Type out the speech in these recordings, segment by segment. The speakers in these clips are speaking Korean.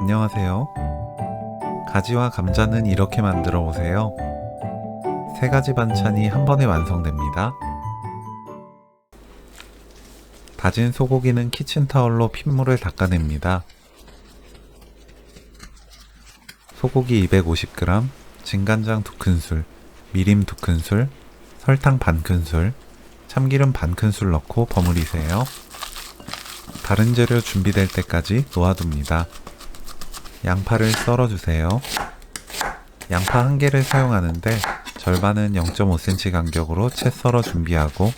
안녕하세요. 가지와 감자는 이렇게 만들어 보세요. 세 가지 반찬이 한 번에 완성됩니다. 다진 소고기는 키친타올로 핏물을 닦아냅니다. 소고기 250g, 진간장 2큰술, 미림 2큰술, 설탕 반 큰술, 참기름 반 큰술 넣고 버무리세요. 다른 재료 준비될 때까지 놓아둡니다. 양파를 썰어주세요. 양파 한 개를 사용하는데 절반은 0.5cm 간격으로 채 썰어 준비하고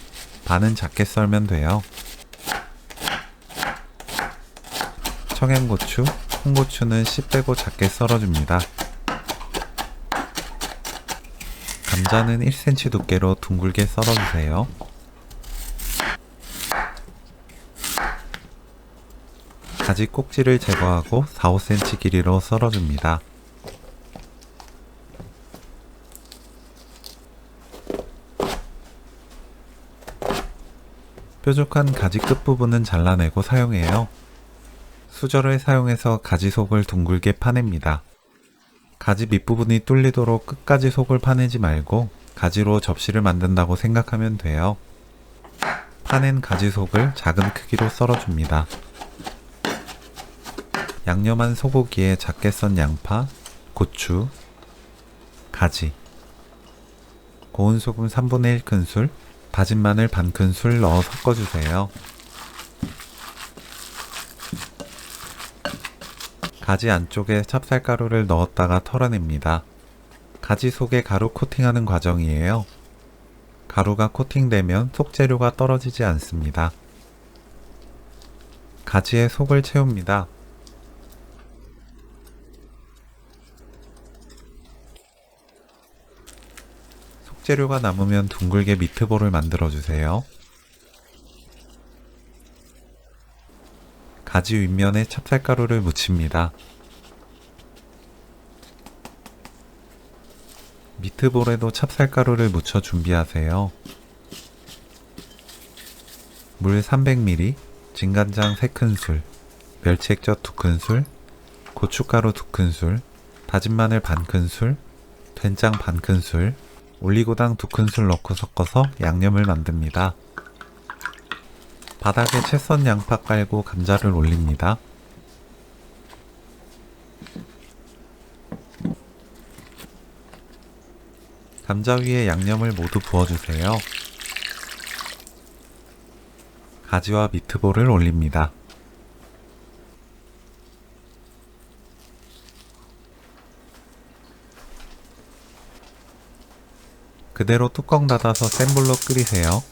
반은 작게 썰면 돼요. 청양고추, 홍고추는 씨 빼고 작게 썰어줍니다. 감자는 1cm 두께로 둥글게 썰어주세요. 가지 꼭지를 제거하고 4, 5cm 길이로 썰어줍니다. 뾰족한 가지 끝부분은 잘라내고 사용해요. 수저를 사용해서 가지 속을 둥글게 파냅니다. 가지 밑부분이 뚫리도록 끝까지 속을 파내지 말고 가지로 접시를 만든다고 생각하면 돼요. 파낸 가지 속을 작은 크기로 썰어줍니다. 양념한 소고기에 작게 썬 양파, 고추, 가지, 고운 소금 3분의 1큰술, 다진 마늘 반큰술 넣어 섞어주세요. 가지 안쪽에 찹쌀가루를 넣었다가 털어냅니다. 가지 속에 가루 코팅하는 과정이에요. 가루가 코팅되면 속재료가 떨어지지 않습니다. 가지에 속을 채웁니다. 속재료가 남으면 둥글게 미트볼을 만들어 주세요. 가지 윗면에 찹쌀가루를 묻힙니다. 미트볼에도 찹쌀가루를 묻혀 준비하세요. 물 300ml, 진간장 3큰술, 멸치액젓 2큰술, 고춧가루 2큰술, 다진 마늘 반큰술, 된장 반큰술, 올리고당 2큰술 넣고 섞어서 양념을 만듭니다. 바닥에 채썬 양파 깔고 감자를 올립니다. 감자 위에 양념을 모두 부어주세요. 가지와 미트볼을 올립니다. 그대로 뚜껑 닫아서 센 불로 끓이세요.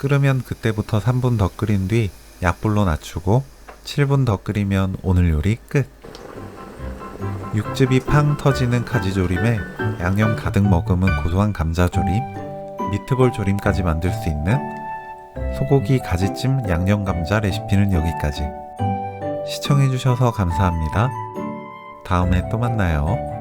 끓으면 그때부터 3분 더 끓인 뒤 약불로 낮추고 7분 더 끓이면 오늘 요리 끝. 육즙이 팡 터지는 가지조림에 양념 가득 머금은 고소한 감자조림, 미트볼 조림까지 만들 수 있는 소고기 가지찜 양념 감자 레시피는 여기까지. 시청해주셔서 감사합니다. 다음에 또 만나요.